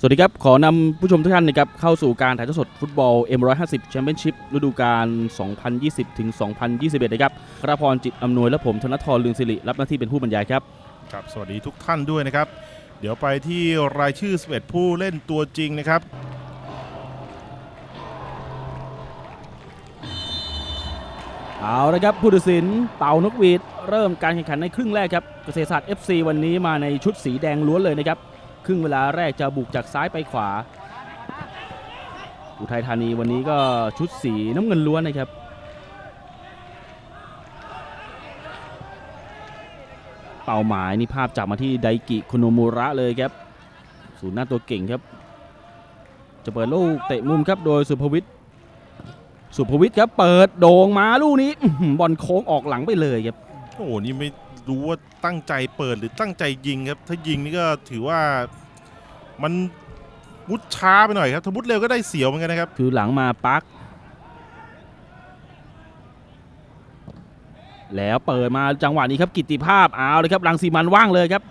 สวัสดีครับ ขอนำผู้ชมทุกท่านนะครับเข้าสู่การถ่ายทอดสดฟุตบอล M150 Championship ฤดูกาล 2020 ถึง 2021 นะครับครพรจิตอำนวย และผมธนทรลืองสิริ รับหน้าที่เป็นผู้บรรยายครับ ครับ สวัสดีทุกท่านด้วยนะครับ เดี๋ยวไปที่รายชื่อ 11 ผู้เล่นตัวจริงนะครับ เอาละครับผู้ตัดสินเป่านกหวีด เริ่มการแข่งขันในครึ่งแรกครับเกษตรศาสตร์ FC วันนี้มาในชุดสีแดงล้วนเลยนะครับ ครึ่งเวลาแรกจะบุกจากซ้ายไปขวา อุทัยธานีวันนี้ก็ชุดสีน้ำเงินล้วนนะครับเป้าหมายนี่ภาพจับมาที่ไดกิคุโนมูระเลยครับศูนย์หน้าตัวเก่งครับ จะเปิดลูกเตะมุมครับโดยสุภวิทย์สุภวิทย์ครับเปิดโด่งมาลูกนี้บอลโค้งออกหลังไปเลยครับโอ้โหนี่ไม่ รู้ว่าตั้งใจเปิดหรือตั้งใจยิงครับ ถ้ายิงนี่ก็ถือว่ามันมุดช้าไปหน่อยครับถ้ามุดเร็วก็ได้เสียวเหมือนกันนะครับ คือหลังมาปัก แล้วเปิดมาจังหวะนี้ครับกิติภาพเอาเลยครับลังสีมันว่างเลยครับ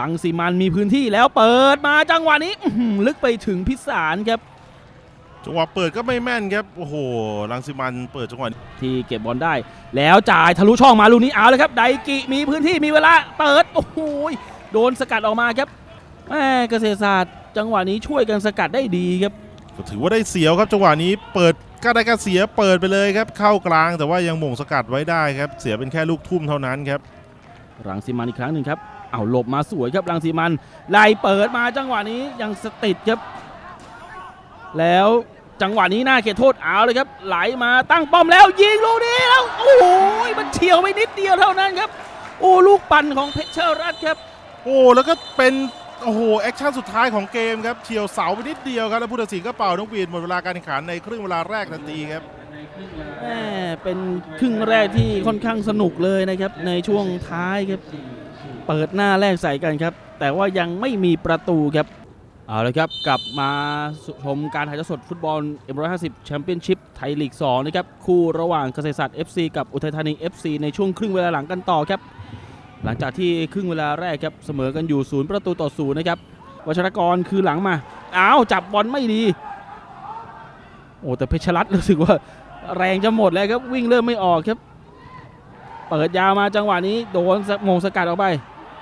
ลังสีมันมีพื้นที่แล้วเปิดมาจังหวะนี้ลึกไปถึงพิสารครับ จังหวะเปิดก็ไม่แม่นครับ โอ้โหลังสิมันเปิดจังหวะที่เก็บบอลได้ แล้วจ่ายทะลุช่องมาลูกนี้เอาเลยครับ ไดกิมีพื้นที่มีเวลาเปิด โอ้โหโดนสกัดออกมาครับแม่เกษตรศาสตร์ จังหวะนี้ช่วยกันสกัดได้ดีครับก็ถือว่าได้เสียวครับจังหวะนี้เปิดก็ได้ก็เสียเปิดไปเลยครับ เข้ากลางแต่ว่ายังหม่งสกัดไว้ได้ครับ เสียเป็นแค่ลูกทุ่มเท่านั้นครับรังสีมันอีกครั้งหนึ่งครับเอาหลบมาสวยครับรังสีมันไล่เปิดมาจังหวะนี้ยังสติดครับ แล้วจังหวะนี้หน้าเขตโทษเอาเลยครับ ไหลมาตั้งป้อมแล้วยิงลูกนี้แล้วโอ้โหมันเฉียวไปนิดเดียวเท่านั้นครับ โอ้ลูกปั่นของเพชรรัตน์ครับ โอ้แล้วก็เป็นโอ้โหแอคชั่นสุดท้ายของเกมครับเฉียวเสาไปนิดเดียวครับแล้วผู้ตัดสินก็เป่านกหวีดหมดเวลาการแข่งขันในครึ่งเวลาแรกทันทีครับแหม่เป็นครึ่งแรกที่ค่อนข้างสนุกเลยนะครับ ในช่วงท้ายครับ เปิดหน้าแรกใส่กันครับ แต่ว่ายังไม่มีประตูครับ เอาละครับ กลับมาชมการถ่ายทอดสดฟุตบอล M150 แชมเปี้ยนชิพไทยลีก 2 นะครับ คู่ระหว่างเกษตรศาสตร์ FC กับอุทัยธานี FC ในช่วงครึ่งเวลาหลังกันต่อครับ หลังจากที่ครึ่งเวลาแรกครับ เสมอกันอยู่ศูนย์ประตูต่อศูนย์นะครับวัชรกรคือหลังมา อ้าว จับบอลไม่ดี โอ้แต่เพชรรัตน์รู้สึกว่าแรงจะหมดแล้วครับวิ่งเริ่มไม่ออกครับ เปิดยาวมาจังหวะนี้โดนสมงสกัดออกไป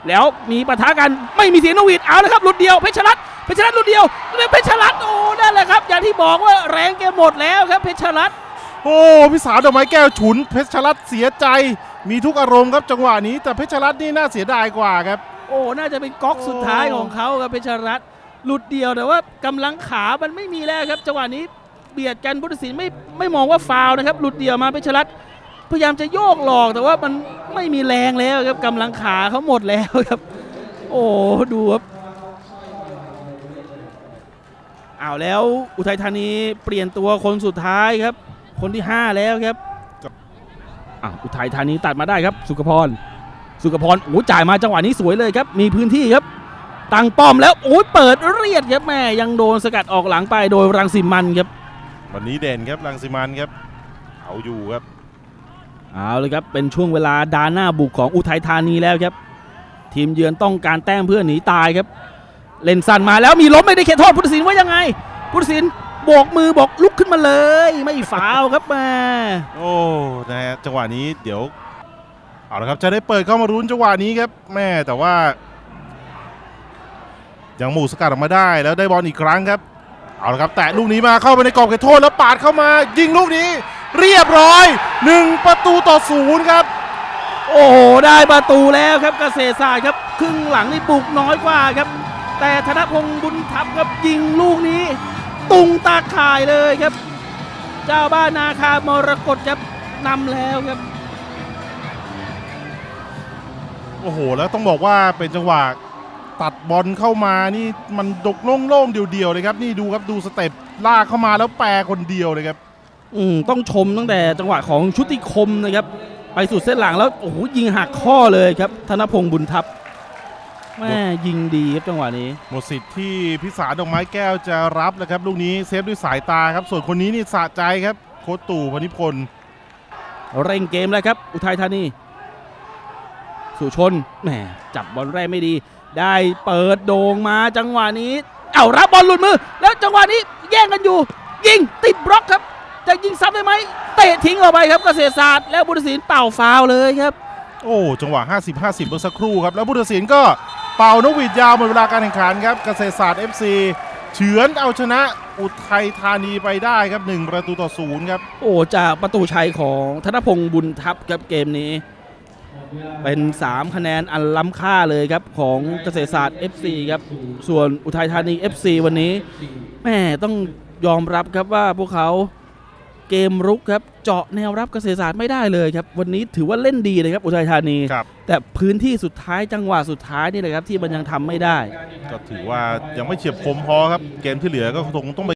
แล้วมีปะทะกันไม่มีเสียงนวีดเอาเลยครับหลุดเดียวเพชรรัตน์ เพชรรัตน์หลุดเดียวเพชรรัตน์โอ้นั่นแหละครับอย่างที่บอกว่าแรงแกหมดแล้วครับเพชรรัตน์โอ้พิสารดอกไม้แก้วฉุน เพชรรัตน์เสียใจ มีทุกอารมณ์ครับจังหวะนี้ แต่เพชรรัตน์นี่น่าเสียดายกว่าครับ โอ้น่าจะเป็นก๊อกสุดท้ายของเขาครับเพชรรัตน์หลุดเดียวแต่ว่ากำลังขามันไม่มีแล้วครับจังหวะนี้เบียดกันพุทธศิลป์ไม่ไม่มองว่าฟาวล์นะครับหลุดเดียวมาเพชรรัตน์พยายามจะโยกหลอกแต่ว่ามันไม่มีแรงแล้วครับกำลังขาเขาหมดแล้วครับ โอ้ดูครับ เอาแล้วอุทัยธานีเปลี่ยนตัวคนสุดท้ายครับ คนที่ 5 แล้วครับอะอุทัยธานีตัดมาได้ครับ สุขพร สุขพรโอ้จ่ายมาจังหวะนี้สวยเลยครับ มีพื้นที่ครับตั้งป้อมแล้วโอ้ยเปิดเรียดครับแม่ยังโดนสกัดออกหลังไปโดยรังสิมันครับ วันนี้เด่นครับลังสิมันครับ เอาอยู่ครับ เอาเลยครับเป็นช่วงเวลาดาหน้าบุกของอุทัยธานีแล้วครับ ทีมเยือนต้องการแต้มเพื่อหนีตายครับ เล่นสั้นมาแล้วมีล้มไม่ได้เขตโทษพุทธศิลป์ว่ายังไง พุทธศิลป์โบกมือบอกลุกขึ้นมาเลย ไม่ฟาวครับแม่โอ้นะฮะจังหวะนี้เดี๋ยวเอาละครับจะได้เปิดเข้ามารุ้นจังหวะนี้ครับแม่แต่ว่า ยังหมู่สกัดออกมาได้แล้วได้บอลอีกครั้งครับเอาละครับแตะลูกนี้มาเข้าไปในกรอบเขตโทษแล้วปาดเข้ามา ยิงลูกนี้ เรียบร้อยหนึ่งประตูต่อศูนย์ครับ โอ้โหได้ประตูแล้วครับเกษตรศาสตร์ครับ ครึ่งหลังนี่บุกน้อยกว่าครับ แต่ธนพงศ์บุญทัพครับยิงลูกนี้ ตุงตาข่ายเลยครับ เจ้าบ้านนาคามรกตครับนำแล้วครับ โอ้โห แล้วต้องบอกว่าเป็นจังหวะตัดบอลเข้ามานี่มันดกโล่งๆเดียวๆเลยครับ นี่ดูครับดูสเต็ปลากเข้ามาแล้วแปรคนเดียวเลยครับ อืมต้องชมตั้งแต่จังหวะของชุติคมนะครับ ไปสุดเส้นหลังแล้วโอ้โหยิงหักข้อเลยครับ ธนพงศ์บุญทัพ แม่ยิงดีครับจังหวะนี้ หมดสิทธิ์ที่พิสารดอกไม้แก้วจะรับนะครับลูกนี้เซฟด้วยสายตาครับ ส่วนคนนี้นี่สะใจครับ โค้ชตู่พนิพลเร่งเกมแล้วครับ อุทัยธานีสุชนแหมจับบอลแรกไม่ดี ได้เปิดโด่งมาจังหวะนี้ เอารับบอลหลุดมือ แล้วจังหวะนี้แย่งกันอยู่ ยิงติดบล็อกครับ จะยิงซ้ำได้ไหมเตะทิ้งออกไปครับเกษตรศาสตร์แล้วบุตรศิลป์เป่าฟาวล์เลยครับโอ้จังหวะ 50 50 เมื่อสักครู่ครับ แล้วผู้ตัดสินก็ เป่านกหวีดยาวหมดเวลาการแข่งขันครับเกษตรศาสตร์ FC เฉือนเอาชนะอุทัยธานีไปได้ครับ 1 ประตูต่อศูนย์ครับโอ้จากประตูชัยของธนพงศ์บุญทัพครับเกมนี้ เป็น 3 คะแนนอันล้ำค่าเลยครับ ของเกษตรศาสตร์ FC ครับส่วนอุทัยธานี FC วันนี้แม่ต้องยอมรับครับว่าพวกเขา เกมรุกครับเจาะแนวรับเกษตรศาสตร์ไม่ได้เลยครับ วันนี้ถือว่าเล่นดีเลยครับอุทัยธานีครับแต่พื้นที่สุดท้ายจังหวะสุดท้ายนี่แหละครับที่มันยังทำไม่ได้ ก็ถือว่ายังไม่เฉียบคมพอครับ เกมที่เหลือก็คงต้องไป